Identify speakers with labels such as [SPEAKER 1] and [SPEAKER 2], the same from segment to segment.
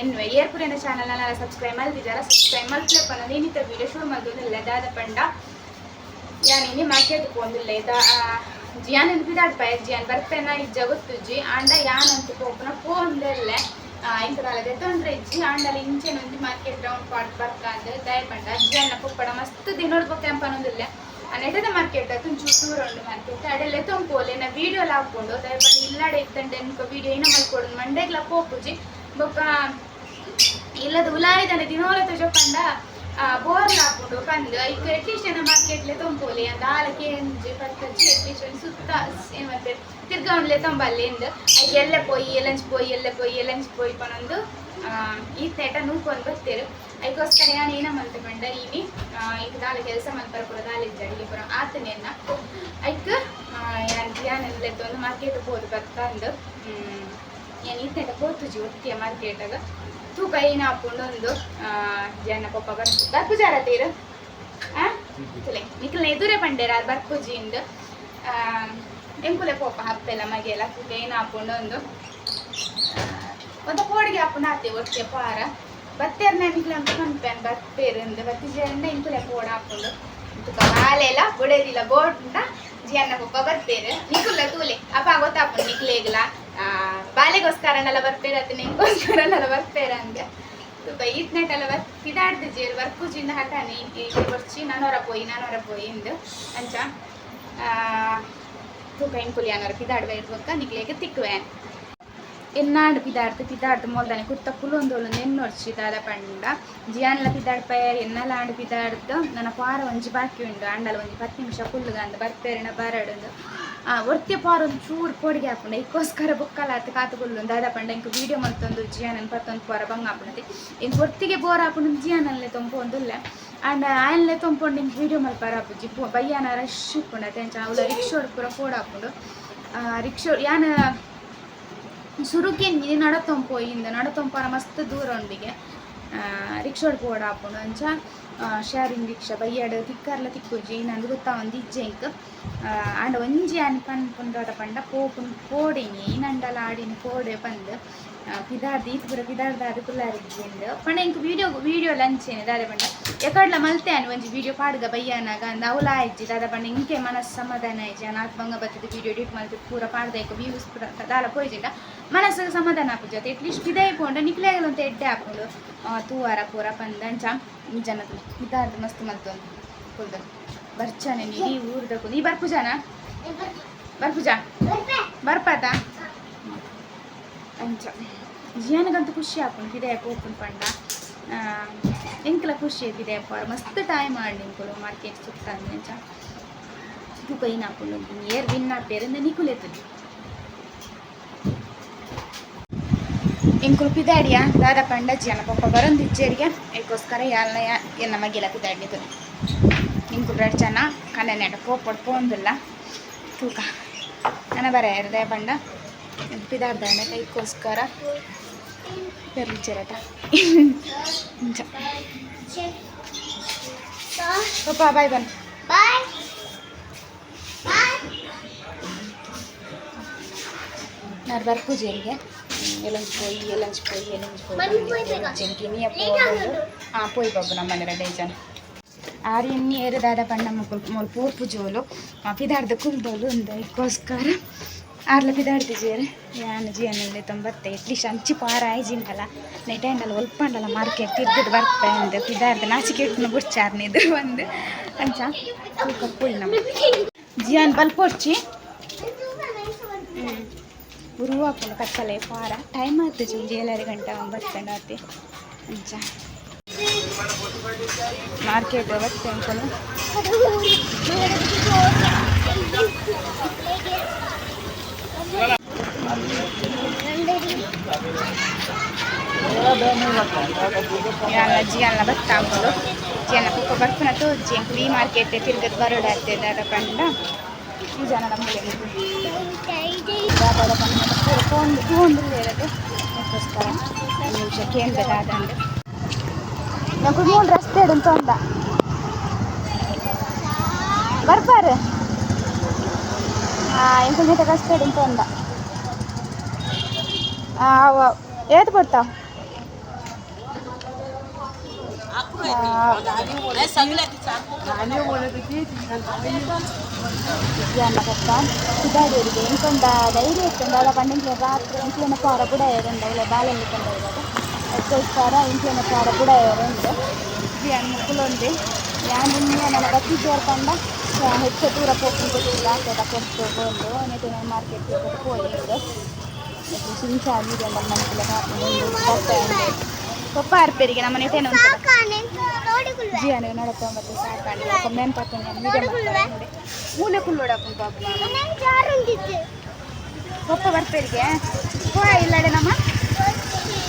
[SPEAKER 1] ಎನ್ನುವೆ ಏರ್ಪುರಿನ ಚಾನಲ್ನೆಲ್ಲ ಸಬ್ಸ್ಕ್ರೈಬ್ ಮಲ್ದಿದ್ದಾರೆ ಸಬ್ಸ್ಕ್ರೈಬ್ ಮಲ್ತಿರಪ್ಪ ನೀನಿತ ವಿಡಿಯೋ ಶುರು ಮಲ್ದಿಲ್ಲ ದಾದ ಪಂಡ. ಯಾನಿನಿ ಮಾರ್ಕೆಟ್ ಪೋಂದಿಲ್ಲ ಇದ ಜಿಯಾನ್ ನೆನಪಿದಾಡ್ ಪೈ ಜಿಯಾನ್. ಬರ್ತೇನ ಜಗತ್ತು ಜಿ. ಆಂಡ ಯಾನ್ ಅಂತ ಪೋಪನ ಪೋಂದೆಲ್ಲೆ ಇಂಕದಾಲ ದೆತ್ತೊಂಡ್ರೆ ಇಜ್ಜಿ. ಆಂಡಲ ಇಂಚೆ ನೊಂದು ಮಾರ್ಕೆಟ್ ರೌಂಡ್ ಪಾಟ್ ಬರ್ಕಾಂದ್ ದಯ ಪಂಡ. ಜಿಯಾನ್ ಪುಪ್ಪಡ ಮಸ್ತ್ ದಿನೋಡ್ಬೇಕು ಆ ನೆಟದ ಮಾರ್ಕೆಟ್ ತುಂಚು ದೂರ ಉಂಡು ಮಾರ್ಕೆಟ್ ಅಡೆಲ್ಲ ತೊಂಪೋಲೆ ನಾ ವಿಡಿಯೋ ಹಾಕೊಂಡು ದಯ ಪಂಡ. ಇಲ್ಲಾಡೆ ಇತ್ತಂಡೆ ಎನ್ಕ ವಿಡಿಯೋ ಏನ ಮಲ್ಕೊಡು. ಮಂಡೆಗ್ಲ ಪೋಪುಜಿ ಬೊಕ್ಕ ಇಲ್ಲದ ಉಲಾಯಿದನೆ ದಿನೋಲತ ಚೊಪ್ಪಂಡ ಬೋರ್ ಹಾಕೊಂಡು ಪಂದ್ ಈಗ ಎಟ್ಲೀಸ್ಟ್ ಏನ ಮಾರ್ಕೆಟ್ಲೆ ತೊಂಪೋಲಿ ಅಂತ ಆಲಕ್ಕೆ ಎಂಜಿ ಪತ್ತಜ್ಜಿ ಎಟ್ಲೀಸ್ಟ್ ಒಂದು ಸುತ್ತ ಏನು ಮತ್ತೆ ತಿರ್ಗೌಂಡ್ಲೆ ತೊಂಬಲ್ಲಿ ಎಂದು ಐಕ್ ಎಲ್ಲೆ ಪೋಯಿ ಎಲ್ಲಂಚ್ ಪೋಯಿ ಎಲ್ಲ ಪೋಯಿ ಎಲ್ಲಂಚ್ ಪೋಯಿ ಪನೊಂದು ಈ ತೇಟ ನೂಕೊಂಡು ಬರ್ತೀರು. ಅದಕ್ಕೋಸ್ಕರ ನಾನು ಏನ ಮಂತ ಬಂಡ ಈವಿ ಈಗ ದಾಲ ಕೆಲಸ ಮಲ್ಪರ ಪುರ ದಾಲಿ ಜಡಿಗೆ ಪುರ ಆತನೇನ ಅದಕ್ಕೆ ಯಾನ್ ಜಿಯಾನೆಲ್ಲ ಒಂದು ಮಾರ್ಕೆಟ್ ಹೋದು ಹ್ಮ್, ಏನು ಈ ತೇಟ ಪೋತುಜಿ ಒತ್ತಿಯ ಮಾರ್ಕೆಟಾಗ ತೂಕ ಕೈನ ಹಾಕೊಂಡು ಒಂದು ಜನ ಪಪ್ಪ ಬರ್ತು ಬರ್ಪುಜಾರ ತೀರು ಎದುರೆ ನಿಖಲ್ನ ಎದುರೇ ಪಂಡೇರ ಬರ್ಪುಜಿಂದು ಎಂಕುಲೆ ಪೋಪ ಹಪ್ಪೆಲ್ಲ ಮಗೆಲ್ಲ ತೂಕ ಏನು ಹಾಕೊಂಡು ಒಂದು ಕೋಡಿಗೆ ಹಾಕೊಂಡು ಆತೆ ಒಟ್ಟಿಗೆ ಪಾರ. ಬತ್ತೇರ್ನ ನಿಖಲ ಅಂತ ಪನ್ಪೇನ್ ಬತ್ತೇರಿಂದ ಬತ್ತಿ ಇಂಕುಲೆ ಪೋಡ ಹಾಕೊಂಡು ಕಾಲೆಲ್ಲ ಬುಡೇದಿಲ್ಲ ಬೋಡ್ನ ಜಿಯನ್ನ ಪಪ್ಪ ಬರ್ತೇರು ನಿಖುಲ್ಲ ತೂಲೆ. ಅಪ್ಪ ಗೊತ್ತಾಪು ನಿಖಲೇಗ್ಲ ಬಾಲೆಗೋಸ್ಕರನೆಲ್ಲ ಬರ್ಪೇರ ಅದು ನಿಂಗೋಸ್ಕರನೆಲ್ಲ ಬರ್ಪೇರ ಅಂದೆ ತುಕ ಈತ್ನೆಟೆಲ್ಲ ಬರ್ ಪಿದಾಡ್ದು ಜೇರು ವರ್ಕುಜಿಂದ ಹಠಾನೆ ಈಗ ಬರ್ಚಿ ಹೊರ ಪೋಯಿ, ನಾನೂರ ಪೋಯಿ ಇಂದು. ಅಂಚ ತೂಕ ಇಂಕುಲಿ ಅನ್ನೋರು ಪಿದಾಡ್ವೆ ಇರ್ಬೇಕ ನಿಗ್ಲೇಗೆ ತಿಕ್ಕುವೆ ಎನ್ನಾಡು ಪಿದಾಡ್ತು ಪಿದಾಡ್ತು ಮೊಲ್ದಾನೆ. ಕುತ್ತ ಕುಲೊಂದೋಳು ನೆನ್ನೊಡ್ಚಿ ದಾದ ಪಂಡ. ಜಿಯಾನ್ಲ ಪಿದಾಡ್ಪ, ಎನ್ನಲ ಆಂಡು ಪಿದಾಡ್ದು. ನನ್ನ ಪಾರ ಒಂಜಿ ಬಾಕಿ ಉಂಡು. ಅಂಡಲ ಒಂಜಿ ಪತ್ತು ನಿಮಿಷ ಕುಲ್ಲುಗಂದು ಬರ್ಪೇರಿನ ಬರಡುಂದು. ಒರ್ತೆ ಪಾರ್ ಒಂದು ಚೂರು ಪೊಡಿಗೆ ಹಾಕೊಂಡು ಇಕ್ಕೋಸ್ಕರ ಬುಕ್ಕಲ್ಲ ಅತ್ತ ಕಾತುಗೊಳ್ಳು. ದಾದ ಪಂಡ ಇಂಕ ವೀಡಿಯೋ ಮತ್ತೊಂದು ಜಿಯಾನನ್ ಪತ್ತೊಂದು ಪಾರ ಬಂಗ ಹಾಕೊಂಡಿ ಇಂಕ ಒರ್ತಿಗೆ ಬೋರ್ ಹಾಕೊಂಡು ಜಿಯಾನಲ್ಲೇ ತೊಂಪೊಂದುಲ್ಲ ಅಂಡ್ ಆಯನ್ಲೆ ತೊಂಪೊಂಡು ಇಂಕ ವೀಡಿಯೋ ಮಲ್ಪಾರ ಹಾಪುಜಿ ಬಯ್ಯಾನ ರಶ್ ಇಕ್ಕೊಂಡತೆ ಅಂಚ ಅವಳ ರಿಕ್ಷೋಡ್ ಪೂರ ಫೋಡ್ ಹಾಕೊಂಡು ರಿಕ್ಷೋ ಯಾನ ಸುರುಕೇನ್ ಇದು ನಡತೊಂಪೋಯಿಂದ ನಡತೊಂಪರ ಮಸ್ತ್ ದೂರ ಒಂದಿಗೆ ರಿಕ್ಷೋಡ್ ಪೋಡ್ ಹಾಕೊಂಡು ಅಂಚ ಶೇರಿಂಗ್ ರಿಕ್ಷಾ ಬಯ್ಯಾಡು ತಿಕ್ಕರ್ಲ ತಿಕ್ಕುಜಿ ನಂದು ಗೊತ್ತಾ ಒಂದು ಇಜ್ಜೆ ಇಂಕ್ ಆಂಡ ಒಂಜಿ ಅನ್ ಪನ್ ಪುಂಡಾಟ ಪಂಡ ಪೋಪುನ್ ಕೋಡಿನಿ ನಂಡಲ ಆಡಿನ ಪೋಡೆ ಪಂದ್. ಅದು ಕುಲ್ಲಾರಿಜ್ಜೆಂದು ಪಂಡ ಇಂಕ್ ವೀಡಿಯೋ ವೀಡಿಯೋ ಲಂಚೇನೆ ದಾದ ಪಂಡ ಎಕಡ್ಲ ಮಲ್ತೆ ಅನ್ ಒಂಜಿ ವೀಡಿಯೋ ಪಾಡ್ಗ ಬಯ್ಯಾನಾಗ ಅಂದ ಅವಲ ಆಯ್ಜಿ ದಾದ ಪಂಡ ಇಂಕೆ ಮನಸ್ಸು ಸಮಾಧಾನ ಆಯ್ಜಿ ನಾತ್ ಬಂಗ ಬತ್ತದ ವೀಡಿಯೋ ಎಡಿಟ್ ಮಲ್ತಿ ಪೂರ ಪಾಡ್ದ ಇಕ್ಕ ವ್ಯೂಸ್ ಪೂರ ದಾಲ ಪೋಯ್ಜಿಂಡ ಮನಸ್ಸಿಗೆ ಸಮಾಧಾನ ಆಪುಜತೆ ಅಟ್ಲೀಸ್ಟ್ ಪಿದೆ ಪೋಂಡ ನಿಕ್ಲೆಗಲ ಅಂತ ಎಡ್ಡೆ ಹಾಕೊಂಡು ತೂವಾರ ಪೂರ ಪಂದ ಅಂಚ ಈ ಜನದು ಮಸ್ತ್ ಮಲ್ತೊಂದು ಕುಲ್ದು ಬರ್ಚಾನೆ ನೀ ಊರ್ದಕ್ಕು ನೀ ಬರ್ಪುಜಾನ? ಬರ್ಪುಜ? ಬರ್ಪಾತ ಅಂಚ ಜೀವನಗಂತೂ ಖುಷಿ ಹಾಕೊಂಡು ಪಿದೆ ಓಪನ್ ಪಂಡ ಎಂಕಲ ಖುಷಿ ಐತಿದೆ ಅಪ್ಪ ಮಸ್ತ್ ಟೈಮ್ ಮಾಡಿ ನಿಂಕುಲು ಮಾರ್ಕೆಟ್ ಸುತ್ತ ಅಂಚ ತೂಕ ಏನು ಹಾಕೊಂಡು ಏರ್ ವಿನ್ ಆಗ್ತೇರಿಂದ ನಿಕುಲೆತ್ತದೆ ಇಂಕುಲು ಪಿದಾಡಿಯ? ದಾದ ಪಂಡ ಜಿಯನ ಪಪ್ಪ ಬರೊಂದು ಇಜ್ಜೇರಿಗೆ ಅದಕ್ಕೋಸ್ಕರ ಯಾಲ್ನ ಏನು ನಮಗೆಲ್ಲ ಪಿದಾಡಿದ್ದು ಇಂಕುಲು ರೆಡ್ ಜನ ಕಣ್ಣನೆಟ ಪೋಪಡ್ ಪೋಂದಿಲ್ಲ ತೂಕ. ನಾನು ಬರ ಇರದೆ ಪಂಡ ಪಿದಾಡ್ದಾಂಡ ಅದಕ್ಕೋಸ್ಕರ ಪೆರ್ಲಿಚ್ಚೇರಟ ಪಪ್ಪ ಬಾಯ್ ಬನ್ ನಾನು ಬರ್ಪೂಜೆರಿಗೆ ಎಲಂಚ್ ಪೋಯಿ ಎಲಂಚ್ ಪೋಯಿ ಎಲಂಚ್ ಪೋಯಿ ಜಂಕಿನಿಯ ಪೋದು ಹಾಂ ಪೋಯಿ ಬಾಬು ನಮ್ಮನೆ ರೆಡಿ ಜನ ಆರು ಎಣ್ಣೆ ಏರಿದಾದ ಬಣ್ಣ ಮುಗ್ಳು ಮೂರು ಪೂರ್ಪು ಜೋಲು ಪಿದಾಡ್ದ ಕುಲ್ದೋಲು ಒಂದು ಇದಕ್ಕೋಸ್ಕರ ಆರ್ಲ ಪಿದಾಡ್ದು ಜೇರು. ಯಾನು ಜಿಯನಲ್ಲಿ ತೊಂಬತ್ತೆ ಎಟ್ಲೀಸ್ಟ್ ಅಂಚಿ ಪಾರ ಆಯ್ಜಿಂಡಲ್ಲ ನೆಟೆಂಡಲ್ಲ ಒಲ್ಪಂಡಲ್ಲ ಮಾರ್ಕೆಟ್ ತಿರ್ಗಿದ್ದು ಬರ್ತಾ ಅಂದು. ಪಿದಾಡ್ದು ನಾಚಿಕೆ ಇಟ್ಟು ಇದ್ರು ಒಂದು. ಅಂಚ ಪೋಯಿ ನಮ್ಮ ಜಿಯಾನ್ ಬಲ್ಪೊಡ್ಚಿ ಗುರು ಹಾಕೊಂಡು ಕಚ್ಚಲೆ ಪಾರ. ಟೈಮ್ ಆಗ್ತದೆ ಜಿ ಏಳರೆ ಗಂಟೆ ಒಂಬತ್ತು ಆತಿ ಅಂಚ ಮಾರ್ಕೆಟ್ ಬರ್ತೇ ಇವಾಗ ಅಜ್ಜಿಯನ್ನ ಭತ್ತ ಕುಕ್ಕ ಬರ್ತಾನಂತೂ ಫ್ರೀ ಮಾರ್ಕೆಟ್ ತಿರ್ಗದ ಬರೋಡ ಆಗ್ತದೆ ಕಂಡ ಈ ಜನ ನಮಗೆ ಒಂದು ಮೂರು ರಸ್ತೆ ಬರ್ಬಾರ. ಎಂಟು ಕಷ್ಟ ಇಂತ ಒಂದ ఏది పడతావు ಸಿಗಾಡಿಯರಿಗೆ ಇಂಕೊಂಡ ಧೈರ್ಯ ಇರ್ತದೆ ಅಲ್ಲ ಪಂಡಿಂಟ್ಲ ರಾತ್ರಿ ಇಂಟ್ಲಿನ ಪಾರ ಕೂಡ ಏರುಂಡ ಅವಳ ಬಾಲಲ್ಲಿ ಕೊಂಡ ಎಕ್ಕೋಸ್ಕರ ಇಂಟ್ಲಿನ ಪಾರ ಕೂಡ ಏರುಂಡು ಮುಕ್ಕಲೊಂದು ಯಾನಿನ್ನ ನನ್ನ ಬತ್ತಿ ಸೇರ್ಕೊಂಡ ಹೆಚ್ಚ ದೂರ ಹೋಗ್ಬಿಟ್ಟು ಇಲ್ಲ ಅಂತ ತಗೊಂಡು ನೆಟ್ಟು ನಾನು ಮಾರ್ಕೆಟ್ಗೆ ಕೊಟ್ಟು ಹೋಗಿದ್ದೆ ಸಿಂಚ ಆಗಿದೆ ನಮ್ಮ ಮನಸ್ಸಿಲ್ಲ ಪಪ್ಪ ಅರ್ಪೇರಿಗೆ ನಮ್ಮ ನೆಟ್ಟೇನು ಜೀವನ ನೋಡಪ್ಪ ಮತ್ತೆ ಸಾಕಾಣಿ ಮೇನ್ ಪಾತ್ರೆ ಮೂಲೆ ಕುಲ್ಲೋಡಪ್ಪ ಪಪ್ಪ ಬರ್ಪೇರಿಗೆ ಇಲ್ಲ ನಮ್ಮ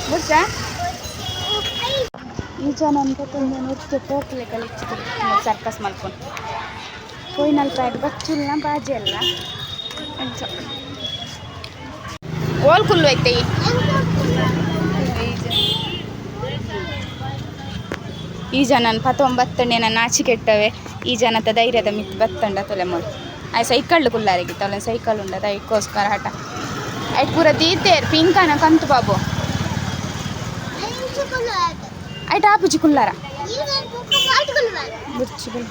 [SPEAKER 1] ಮುಚ್ಚ ಈ ಜನ ಅನ್ಕೋತಂದು ನೃತ್ಯ ಪೋಕ್ಲೆ ಕಲಿಸ್ತಾರೆ ಸರ್ಕಸ್ ಮಲ್ಕೊಂಡು ಕೊಯ್ನಲ್ ಪ್ಯಾಡ್ ಬಚ್ಚುಲ್ನ ಬಾಜಿ ಅಲ್ಲ. ಅಂಚ ಓಲ್ ಕುಲ್ಲು ಐತೆ. ಈ ಜನ ಪತ್ತೊಂಬತ್ತಣ್ಣೆ ನನ್ನ ನಾಚಿಕೆಟ್ಟವೆ. ಈ ಜನತ ಧೈರ್ಯದ ಮಿತ್ ಬತ್ತಂಡ ತೊಲೆ ಮಾಡಿ. ಆಯ್ ಸೈಕಲ್ ಕುಲ್ಲಾರಿಗೆ ತೊಲೆ ಸೈಕಲ್ ಉಂಡದ ದೈಕೋಸ್ಕರ ಹಠ. ಐಟ್ ಪೂರ ದೀತೇರ್. ಪಿಂಕನ ಕಂತು ಬಾಬು. ಐಟ್ ಆಪುಜಿ ಕುಲ್ಲಾರ ಬುಚ್ಚಿ ಬುಲ್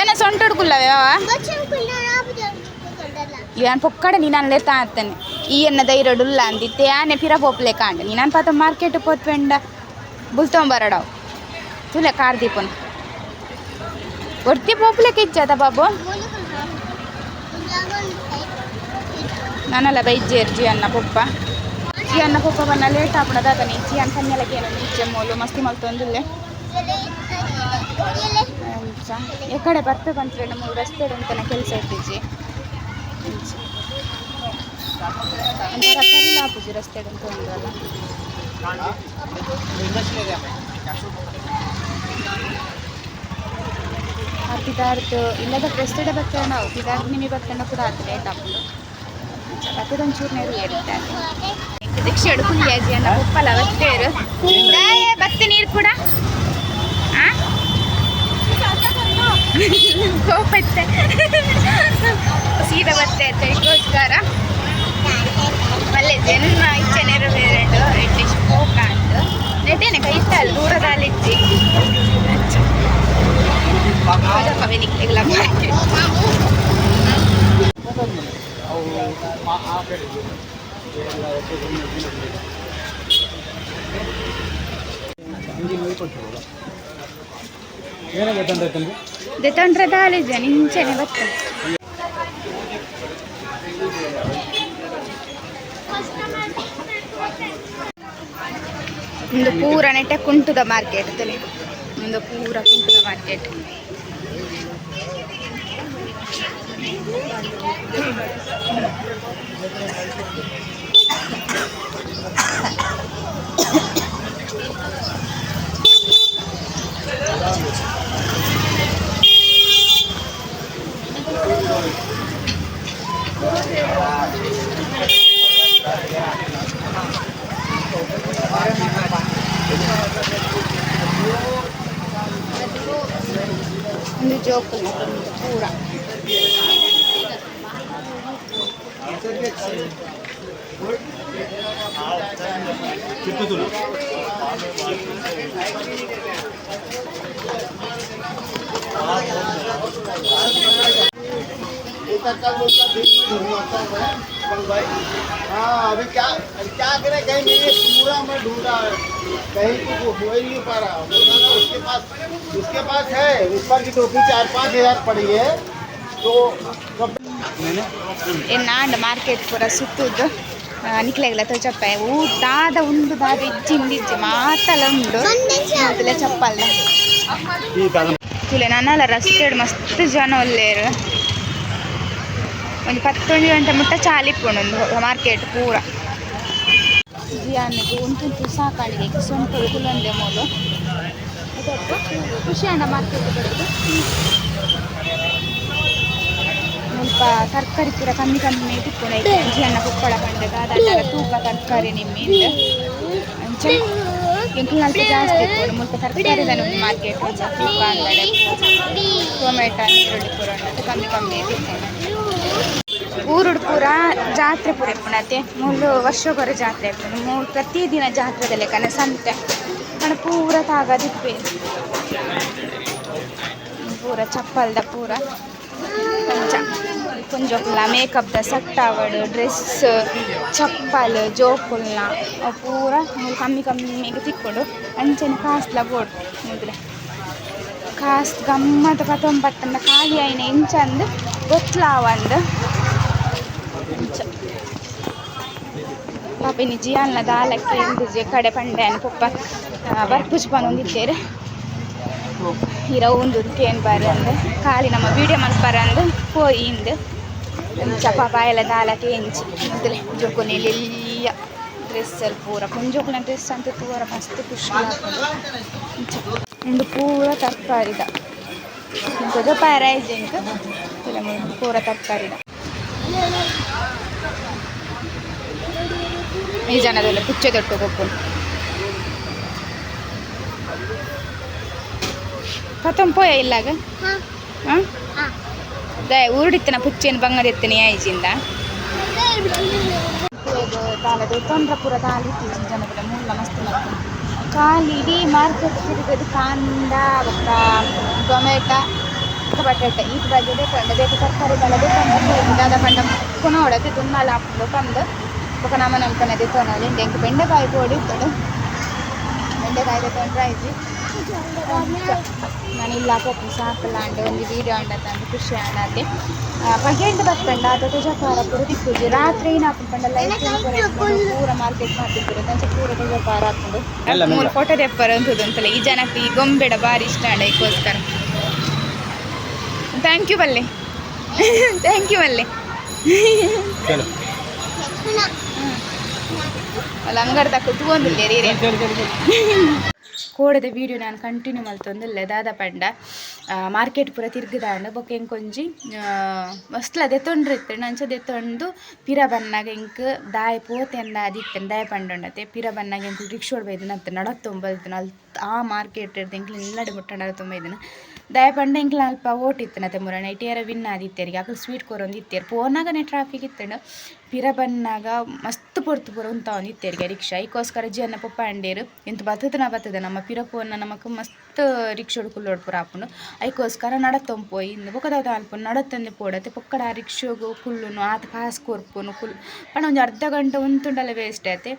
[SPEAKER 1] ಏನ ಸೊಂಟೋಡು ಕುಲ್ಲವೆ ಅವ ಯಾನ್ ಪೊಕ್ಕಡ ನೀನು ಲೆತ್ತ ಆತನೆ ಈ ಎನ್ನ ಧೈರ್ಯಡುಲ್ಲ ಅಂದಿತ್ತೆ ಯಾನೆ ಪಿರ ಪೋಪ್ಲೆ ಕಾಂಡ ನೀನು ಪಾತ ಮಾರ್ಕೆಟ್ ಪೋತ್ಪೆಂಡ ಬುಲ್ತೊಂಬರಡವು ತುಲೆ ಕಾರ್ ದೀಪನ್ ಒರ್ತಿ ಪೋಪ್ಲೆಕ್ಕೆ ಇಚ್ಚಾತ ಬಾಬು ನಾನಲ್ಲ ಬೈಜೇರ್ ಜಿ ಅನ್ನ ಪಪ್ಪ ಜಿ ಅನ್ನ ಪಪ್ಪ ಬನ್ನ ಲೇಟ್ ಆಪಣದ ಅದನಿ ಜಿ ಅನ್ನ ಸನ್ನೆಲಕ್ಕೆ ಏನು ನಿಚ್ಚೆ ಮೂಲು ಮಸ್ತಿ ಮಲ್ತೊಂದುಲ್ಲೆ ಅಂಚ ಎಕಡೆ ಬರ್ಬೇಕಂತ ಹೇಳಿ ಮೂರು ರಸ್ತೆ ಉಂಟನ ಕೆಲಸ ಇಟ್ಟಿಜಿ ಒಂಥರ ಕರಿಲ ಆಪುಜಿ ರಸ್ತೆ ಅಂತ ಒಂದಲ್ಲ ಆ ಪಿದಾರ್ದು ಇಲ್ಲದ ರಸ್ತೆಡೆ ಬರ್ತೇವೆ ನಾವು ಪಿದಾರ್ದು ನಿಮಗೆ ಬರ್ತೇನೆ ಕೂಡ ಅದು ಲೇಟ್ ಆಗ್ಬೋದು ಅದೊಂಚೂರು ನೀರು ಏರಿದ್ದಾರೆ ದೀಕ್ಷೆ ಅಡುಕುಲಿ ಅಜ್ಜಿ ಅನ್ನ ಉಪ್ಪಲ್ಲ ಬತ್ತೇರು ಬತ್ತೆ ನೀರು ಕೂಡ ಆ ಕೋಪತ್ತೆ ಸೀದ ಬತ್ತೆ ಅದಕ್ಕೋಸ್ಕರ ಒಳ್ಳೆ ಜನ್ಮ ಇಚ್ಛೆ ನೆರವೇರಡು ಎಟ್ಲಿಸ್ಟ್ ಕೋಪ ಅಂತು ನೆಟ್ಟೇನೆ ಕೈ ಇತ್ತಲ್ಲ ದೂರದಲ್ಲಿಚ್ಚಿ ನಿಕ್ಲಿಲ್ಲ ದೆತ್ತೊಂಡ್ರೆ ದಾಳಿಜ ನಿಂಚೆನೆ ಬರ್ತದೆ ಒಂದು ಪೂರ ನೆಟ್ಟೆ ಕುಂಟುದ ಮಾರ್ಕೆಟ್ ತಲೆ ಒಂದು ಪೂರ ಕುಂಟುದ ಮಾರ್ಕೆಟ್ ಒಂದು ಜೋಕು చెప్పుతున్నా
[SPEAKER 2] हाँ अभी क्या क्या करें कहीं मेरे पूरा मैं ढूंढा कहीं तो हो ही नहीं पा रहा उसके पास उसके पास है ऊपर की टोपी चार पाँच हज़ार पड़ी है तो
[SPEAKER 1] ए मार्केट पूरा सुतुद ನಿಕ್ಲೆಗ್ಲ ತೊಚಪ್ಪ ಊ ದಾದ ಉಂಡು ದಾದ ಇಜ್ಜಿಂದಿಜ್ಜಿ ಮಾತಲ ಉಂಡು ಮೊದಲೇ ಚಪ್ಪಲ್ಲ ತುಲೆ ನನ್ನಲ್ಲ ರಸ್ತೆ ಮಸ್ತ್ ಜನ ಒಲ್ಲೇರು ಒಂದು ಪತ್ತೊಂದು ಗಂಟೆ ಮುಟ್ಟ ಚಾಲಿಪ್ಪುಂಡು ಒಂದು ಮಾರ್ಕೆಟ್ ಪೂರ ಜಿಯಾನಿಗೆ ಉಂಟುಂಟು ಸಾಕಾಳಿಗೆ ಸೊಂಟು ಕುಲಂದೆ ಮೂಲು ಖುಷಿ ಅಂಡ ಮಾರ್ಕೆಟ್ ಬರೋದು ಸ್ವಲ್ಪ ತರಕಾರಿ ಪೂರ ಕಮ್ಮಿ ಕಮ್ಮಿ ತಿಕ್ಕೊಂಡು ಐತೆ ಜಿಯನ್ನ ಕುಪ್ಪಳ ಬಂದಾಗ ಅದೆಲ್ಲ ತೂಕ ತರಕಾರಿ ನಿಮ್ಮಿಂದ ಎಂಟು ನಾಲ್ಕು ಜಾಸ್ತಿ ಇಟ್ಕೊಂಡು ಮುಲ್ಪ ತರಕಾರಿ ಒಂದು ಮಾರ್ಕೆಟ್ ತೂಕ ಅಂದರೆ ಟೊಮೆಟೊ, ಈರುಳ್ಳಿ ಪೂರ ಕಮ್ಮಿ ಕಮ್ಮಿ ತಿಕ್ಕೊಂಡು ಊರುಡು ಪೂರ ಜಾತ್ರೆ ಪೂರ ಇಪ್ಪುಣತೆ ಮೂಲು ವರ್ಷಗೊರೆ ಜಾತ್ರೆ ಇಪ್ಪುಂಡು ಮೂಲು ಪ್ರತಿದಿನ ಜಾತ್ರೆದ ಲೆಕ್ಕನೆ ಸಂತೆ. ಕಣ ಪೂರ ತಾಗದಿಪ್ಪೆ ಪೂರ ಚಪ್ಪಲ್ದ ಪೂರ. ಪಂಚ ಕುಂಜೋಕುಲ್ನ ಮೇಕಪ್ದ ಸಟ್ಟಾವಡ್ ಡ್ರೆಸ್ ಚಪ್ಪಲ್ ಜೋಕುಲ್ನ ಅವು ಪೂರ ಮೂಲು ಕಮ್ಮಿ ಕಮ್ಮಿಗೆ ತಿಕ್ಕೊಂಡು ಅಂಚನೆ ಕಾಸ್ಲ ಬೋಡ್ ಮುದ್ರೆ ಕಾಸ್ಟ್ ಗಮ್ಮತ್ ಪತ್ತೊಂಬತ್ತಂದ ಖಾಲಿ ಆಯ್ನ ಇಂಚಂದ್ ಗೊತ್ಲಾವಂದ್ ಇಂಚ ಪಾಪ ಇನ್ನು ಜಿಯಾಲ್ನ ದಾಲಕ್ಕೆ ಎಂದಿಜೆ ಕಡೆ ಪಂಡೆನ ಪಪ್ಪ ಬರ್ಪುಜ್ ಪನೊಂದಿದ್ದೇರು ಇರ ಒಂದು ಕೇನ್ ಬಾರಿ ಅಂದ್ ಖಾಲಿ ನಮ್ಮ ವಿಡಿಯೋ ಮಲ್ಪರ ಅಂದ್ ಪೋಯಿ ಇಂದ್ ಇಂಚ ಪಾಪ ಎಲ್ಲ ದಾಲಕ್ಕೆ ಎಂಚಿ ಮುದ್ರೆ ಜೋಕುನೆಲೆಲ್ಲ ಡ್ರೆಸ್ಸಲ್ಲಿ ಪೂರ ಕುಂಜೋಕುನ ಡ್ರೆಸ್ ಅಂತ ಪೂರ ಮಸ್ತ್ ಖುಷಿ ಆಗ್ತದೆ ಇಂಚ ಒಂದು ಪೂರ ತರಕಾರಿದ ಕೊಂಚ ಪ್ಯಾರೈಸ್ ಇಂಕ ಪೂರ ತರಕಾರಿದ ಈ ಜನದಲ್ಲ ಪುಚ್ಚೆ ತೊಟ್ಟು ಕೊಪ್ಪು ಪತ್ತೊಂದು ಪೋಯ ಇಲ್ಲಾಗ ಹಾಂ ದಯ ಊರಿಡಿತ್ತನ ಪುಚ್ಚೇನು ಆಯ್ಚಿಂದ ತಾಲದು ತೊಂದ್ರಪುರ ತಾಲಿ ಇತ್ತೀಚಿನ ಜನಪದ ಮೂಲ ಮಸ್ತ್ ಖಾಲಿ ಇಡೀ ಮಾರ್ಕೆಟ್ ತಿರುಗದು ಕಾಂದ ಬೊಕ್ಕ ಟೊಮೆಟೊ, ಬಟಾಟ ಈತ ಬಗ್ಗೆ ಪಂಡ ಬೇಕು, ತರಕಾರಿ ಬೆಳೆದು ಪಂಡ ಕೊನೋಡಕ್ಕೆ ದುನ್ನಾಲ ಹಾಕೊಂಡು ಪಂದು ಬೊಕ್ಕ ನಮ್ಮ ಎಂಕ್ ಬೆಂಡೆ ಬೆಂಡೆಕಾಯಿ ಪೋಡಿ ಇತ್ತಡು ಬೆಂಡೆಕಾಯಿ ತೊಂದ್ರೆ ಆಯ್ತು ನಾನು ಇಲ್ಲ ಪಪ್ಪು ಸಾಕಲ್ಲ ಅಂಡೆ ಒಂದು ವೀಡಿಯೋ ಆಂಡ ತಂದು ಖುಷಿ ಆಡತ್ತೆ ಬಗೆಂಡು ಬರ್ತಂಡ ಅದು ತುಜಪಾರ ಪೂರ ತಿಕ್ಕುಜಿ ರಾತ್ರಿ ಏನು ಹಾಕೊಂಡ ಲೈಟ್ ಪೂರ ಮಾರ್ಕೆಟ್ ಮಾಡ್ತಿದ್ರು ತಂಚೆ ಪೂರ ತುಜಕಾರ ಹಾಕೊಂಡು ಮೂರು ಫೋಟೋ ತೆಪ್ಪರ ಅಂತದ್ದು ಅಂತಲ್ಲ ಈ ಜನಕ್ಕೆ ಈ ಗೊಂಬೆಡ ಭಾರಿ ಇಷ್ಟ ಅಂಡ ಇದಕ್ಕೋಸ್ಕರ ಥ್ಯಾಂಕ್ ಯು ಬಲ್ಲೆ ಥ್ಯಾಂಕ್ ಯು ಬಲ್ಲೆ ಅಲ್ಲ ಅಂಗಡಿ ಕುತ್ಕೊಂಡಿಲ್ಲೇ ರೀ ಕೋಡದ ವೀಡಿಯೋ ನಾನು ಕಂಟಿನ್ಯೂ ಮಲ್ತೊಂದುಲ್ಲೆ ದಾದ ಪಂಡ. ಮಾರ್ಕೆಟ್ ಪೂರ ತಿರ್ಗದಾಂಡ ಬೊಕ್ಕ ಹೆಂಗೆ ಎಂಕೊಂಜಿ ಮಸ್ತ್ಲ ದೆತ್ತೊಂಡ್ರೆ ನಂಚ ದೆತ್ತೊಂಡು ಪಿರ ಬನ್ನಾಗ ಎಂಕ್ ದಾಯ ಪೋತೆ ಅಂದ ಅದಿತ್ತೆ ದಾಯ ಪಂಡೊಂಡತೆ. ಪಿರ ಬನ್ನಾಗ ಎಂಕ್ ರಿಕ್ಷೋಡ್ ಬೈದಿನ ಅಂತ ನಡತ್ತೊಂಬಲ್ತು ಅಲ್ ಆ ಮಾರ್ಕೆಟ್ ಎಂಕ್ಲು ನಿಲ್ಲಡಿ ಮುಟ್ಟ ನಡತ್ತೊಂಬೈದಿನ ದಾಯ ಪಂಡ ಹೆಂಗ್ ಅಲ್ಪ ಓಟಿತ್ತನತೆ ಮುರಣ ಇಟಿಯರ ವಿನ್ ಆದಿತ್ತೇರಿಗೆ ಅಕ್ಲು ಸ್ವೀಟ್ ಕೊರೊಂದು ಇತ್ತೇರು. ಪೋನಾಗನೇ ಟ್ರಾಫಿಕ್ ಇತ್ತಂಡು ಪಿರ ಬನ್ನಾಗ ಮಸ್ತ್ ಪೊರ್ತು ಒಂದು ಇತ್ತೇರಿಗೆ ರಿಕ್ಷಾ ಈಕೋಸ್ಕರ ಜಿ ಪಪ್ಪ ಅಂಡೇರು ಎಂತ ಬತ್ತದ. ಬತ್ತದ ನಮ್ಮ ಪಿರ ಪೋನ ನಮಕ್ ಮಸ್ತ್ ರಿಕ್ಷೋಡು ಕುಲ್ಲೋಡ್ಪುರ ಪೂರ ಆಪುಂಡು ಐಕೋಸ್ಕರ ನಡತ್ತೊಂಪೋಯಿ ಇಂದು ಬೊಕದಾದ ಅಲ್ಪ ನಡತ್ತಂದೆ ಪೋಡತ್ತೆ. ಪೊಕ್ಕಡ ಆ ರಿಕ್ಷೋಗು ಕುಲ್ಲುನು ಆತ ಪಾಸ್ ಕೊರ್ಪುನು ಕುಲ್ ಪಂಡ ಒಂಜಿ ಅರ್ಧ ಗಂಟೆ ಉಂತುಂಡಲ ವೇಸ್ಟ್ ಆಯ್ತೆ.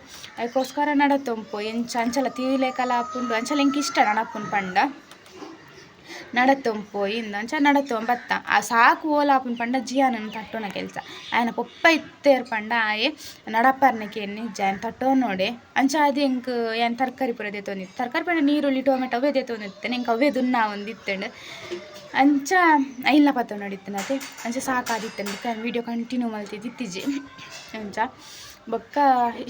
[SPEAKER 1] ಐಕೋಸ್ಕರ ನಡತ್ತೊಂಪೋಯಿ ಎಂಚ ಅಂಚಲ ತೀಲೆ ಆಪುಂಡು ಅಂಚಲ ಎಂಕ್ ಇಷ್ಟ ನಡಪುನ್ ಪಂಡ. ನಡತೊಂಪೋಯಿ ಇಂದ ಅಂಚ ನಡತೊಂ ಬತ್ತ ಆ ಸಾಕು ಓಲಾಪುನ ಪಂಡ ಜಿಯಾನನ್ ತಟ್ಟೋನ ಕೆಲಸ ఆయన ಪೊಪ್ಪ ಇತ್ತೇರ್ ಪಂಡ ಆಯೆ ನಡಪರ್ನಕ್ಕೆ ಎಣ್ಣೆ ಜಾನ್ ತಟ್ಟೋ ನೋಡೆ ಅಂಚ ಅದು ಎಂಕ್ ಏನ್ ತರಕಾರಿ ಪೂರ ದೇತೊಂದಿತ್ತು ತರಕಾರಿ ಪಂಡ ನೀರುಳ್ಳಿ ಟೊಮೆಟೊ ಅವೇ ದೇತೊಂದಿತ್ತು ಎಂಕ್ ಅವೇ ದುನ್ನ ಒಂದು ಇತ್ತಂಡು ಅಂಚ ಐಲ್ನ ಪತ್ತ ನೋಡಿತ್ತನತೆ ಅಂಚ ಸಾಕಾದಿತ್ತಂದು ವಿಡಿಯೋ ಕಂಟಿನ್ಯೂ ಮಲ್ತಿದ್ದಿತ್ತಿಜಿ ಅಂಚ ಬೊಕ್ಕ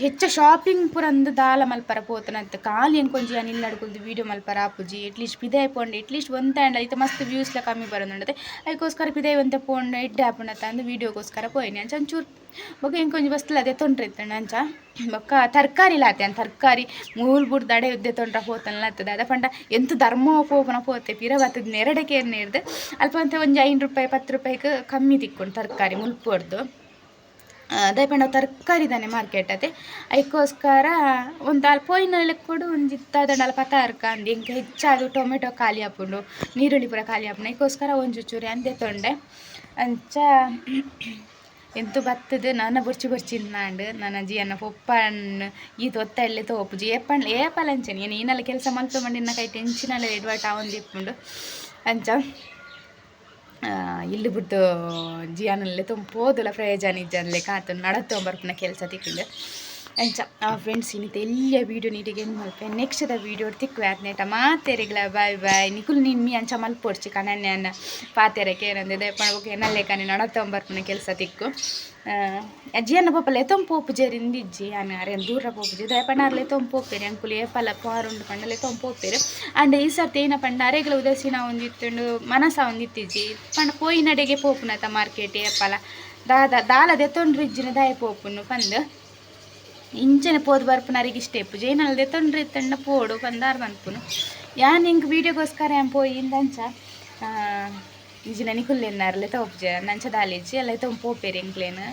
[SPEAKER 1] ಹೆಚ್ಚ ಶಾಪಿಂಗ್ ಪೂರ ಅಂದ್ ದಾಲ ಮಲ್ಪರ ಪೋತನಂತ ಖಾಲಿ ಎಂಕೊಂಜಿ ಅನ್ ಇಲ್ಲ ಅಡ್ಕೊಳ್ದು ವೀಡಿಯೋ ಮಲ್ಪರ ಆಪುಜಿ ಎಟ್ಲೀಸ್ಟ್ ಪಿದಾಯ್ ಪೋಂಡೆ ಎಟ್ಲೀಸ್ಟ್ ಒಂತ ಆ್ಯಂಡ್ ಐತೆ ಮಸ್ತ್ ವ್ಯೂಸ್ಲ ಕಮ್ಮಿ ಬರೋದು ಅದಕ್ಕೋಸ್ಕರ ಪಿದಾಯ್ ಒಂತ ಪೋಂಡ, ಇಡ್ಡೆ ಆಪುಣತ ಅಂದು ವೀಡಿಯೋಗೋಸ್ಕರ ಪೋಯಿನಿ ಅಂಚ ಒಂಚೂರು. ಬೊಕ್ಕ ಎಂಕೊಂಜಿ ಬಸ್ಲ ಅದೇ ತೊಂದ್ರೆ ಇತ್ತಂಡ ಅಂಚ. ಬೊಕ್ಕ ತರಕಾರಿ ಲಾತೆ ತರಕಾರಿ. ಮೂಲ್ ಬುಡ್ ದಡೆ ಉದ್ದೆ ತೊಂಡ್ರ ಪೋತನ ಲಾತದ ಅದ ಪಂಡ ಎಂತ ಧರ್ಮ ಪೋಪನ ಪೋತೆ ಪಿರ ಬತ್ತದ ನೆರಡಕ್ಕೆ ಹಿಡ್ದು ಅಲ್ಪ ಅಂತ ಒಂಜಿ ಐನು ರೂಪಾಯಿ, ಪತ್ತು ರೂಪಾಯಿಗೆ ಕಮ್ಮಿ ತಿಕ್ಕೊಂಡು ತರಕಾರಿ ಮುಲ್ಪೊಡ್ದು ದಯಪಂಡ ತರಕಾರಿ ತಾನೆ ಮಾರ್ಕೆಟ್ ಅದೇ. ಅದಕ್ಕೋಸ್ಕರ ಒಂದು ಅಲ್ಪ ಪೋಯಿನ ಕೊಡು, ಒಂದು ಇತ್ತದಂಡಲ್ಲ ಪತಾರ್ಕ ಅಂದು ಇಂಕ ಹೆಚ್ಚಾದು ಟೊಮೆಟೊ ಖಾಲಿ ಹಾಪುಂಡು ನೀರುಳ್ಳಿ ಪೂರ ಖಾಲಿ ಹಾಪುಂಡು ಅದಕ್ಕೋಸ್ಕರ ಒಂದು ಚೂರಿ ಅಂದೆ ತೊಂಡೆ. ಅಂಚ ಎಂತು ಬತ್ತದ, ನನ್ನ ಬುರ್ಚಿ ಬುರ್ಚಿ ನಾಂಡು ನನ್ನ ಜಿಯನ್ನ ಪೊಪ್ಪಣ್ಣ ಈ ತೊತ್ತ ಎಲ್ಲೆ ತೋಪುಜಿ. ಏಪಣ್ಣ ಏಪಲಂಚನಿ ಏನು ಈನೆಲ್ಲ ಕೆಲಸ ಮಲ್ತು ಮಂಡಿನ ಕೈ ಟೆನ್ಷನಲ್ಲಿ ಎಡ್ವಟ ಒಂದು ಇಪ್ಪುಂಡು. ಅಂಚ ಇಲ್ಲಿ ಬಿಟ್ಟು ಜಿಯಾನಲ್ಲೇ ತುಂಬೋದಿಲ್ಲ ಪ್ರಯೋಜನ ಇಜ್ಜನ್ಲೆ ಕಾತು ನಡತ್ತೊಂಬರ್ಪನ ಕೆಲಸ ತಿಕ್ಕಿಂದು. ಅಂಚ ಫ್ರೆಂಡ್ಸ್ ಇನ್ನಿತ ಎಲ್ಲ ವೀಡಿಯೋ ನೀಟಿಗೆ ಏನು ಮಲ್ಪೆ? ದ ವೀಡಿಯೋ ತಿಕ್ಕು ಯಾತ್ನೇಟ ಮಾತೇರಿಗಳ ಬಾಯ್ ಬಾಯ್. ನಿಕುಲ್ ನೀನು ಮೀ ಅಂಚ ಮಲ್ಪೊಡ್ಚಿ ಕನನ್ಯನ ಪಾತೇರಕ್ಕೆ ಏನಂದಿದೆ ಪಣಕ್ಕೆ ಏನಲ್ಲೇ ಕನೆ ನಡತ್ತೊಂಬರ್ಪನ ಕೆಲಸ ತಿಕ್ಕು. ಅಜ್ಜಿಯನ್ನ ಪಪ್ಪಲ ಎತ್ತೊಂ ಪೋಪುಜೇರಿಂದ ಇಜ್ಜಿ. ಆನೆ ಅರೇನು ದೂರ ಪೋಪುಜಿ ದಯಪಂಡ ಎತ್ತೊಂ ಪೋಪೇರಿ ಅಂಕುಲು ಏಪಲ ಪಾರುಂಡು ಪಂಡಲ ಎತ್ತೊಂ ಪೋಪೇರು ಅಂಡ್ ಈ ಸರ್ತಿ ಏನ ಪಂಡ ಅರೆಗ್ಲ ಉದಸಿನ ಒಂದಿತ್ತುಂಡು ಮನಸ ಒಂದಿತ್ತಿಜ್ಜಿ ಪಂಡ ಪೋಯಿ ನಡೆಗೆ ಪೋಪುನತ ಮಾರ್ಕೆಟ್ ಏಪಲ ದಾದ ದಾಲ ದೆತ್ತೊಂಡ್ರು ಇಜ್ಜಿನ ದಾಯ ಪೋಪುನು ಪಂದು. ಇಂಚನೆ ಪೋದು ಬರ್ಪುನರಿಗೆ ಇಷ್ಟ ಇಪ್ಪು. ಜೈನಲ್ ದೆತ್ತೊಂಡ್ರು ಇತ್ತಂಡ ಪೋಡು ಪಂದಾರ್ ಬಂದ್ಪುನು ಯಾನ್ ಹಿಂಗೆ ವೀಡಿಯೋಗೋಸ್ಕರ ಏನ್ ಪೋಯಿ ಇಂದಂಚ? ಇಜ್ಜಿ ನನಗೆ ಕುಲ್ಲೆನ್ನಾರಲೆ ತೋಪ್ಜೆ ನಂಚ ದಾಲಿಜ್ಜಿ ಎಲ್ಲ ತೊಂದು ಪೋಪೇರಿ ಎಂಕ್ಲೇನು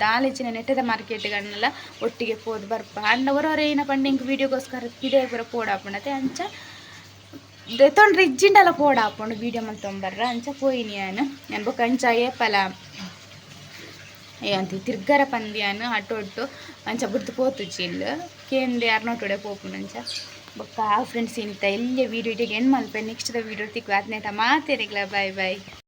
[SPEAKER 1] ದಾಲಿಜ್ಜಿ ನಾನು ನೆಟ್ಟದ ಮಾರ್ಕೆಟ್ಗಳನ್ನೆಲ್ಲ ಒಟ್ಟಿಗೆ ಪೋದು ಬರ್ಪ. ಅಂಡವರವರ ಏನ ಪಂಡ ಇಂಕ್ ವೀಡಿಯೋಗೋಸ್ಕರ ಪಿದೆ ಪೂರ ಪೋಡಾಪುಂಡತೆ ಅಂಚ ತೊಂಡ್ರೆ ಇಜ್ಜಿಂಡಲ್ಲ ಪೋಡಾಪುಂಡು ವೀಡಿಯೋ ಮಲ್ ತೊಂಬರ್ರ. ಅಂಚ ಪೋಯಿನಿ ನಾನು. ನಾನು ಬೊಕ್ಕ ಅಂಚ ಏಪಲ. ಅಂತ ತಿರ್ಗರ ಪಂದ್ಯಾನು ಅಟ್ಟು ಒಟ್ಟು ಅಂಚ ಬುರ್ತು ಪೋತುಜಿ ಇಲ್ಲ ಕೇಂದ್ರ ಯಾರನ್ನೊಟ್ಟೊಡೆ ಬೊಕ್ಕ ಫ್ರೆಂಡ್ಸ್ ಇಂತ ಎಲ್ಲ ವೀಡಿಯೋ ಇಟ್ಟಿಗೆ, ಏನು ಮಲ್ಪೆ ನೆಕ್ಸ್ಟ್ ವೀಡಿಯೋ ತಿಕ್ಕು ಹದಿನೈತ ಮಾತೇರಿಗ್ಲ ಬಾಯ್ ಬಾಯ್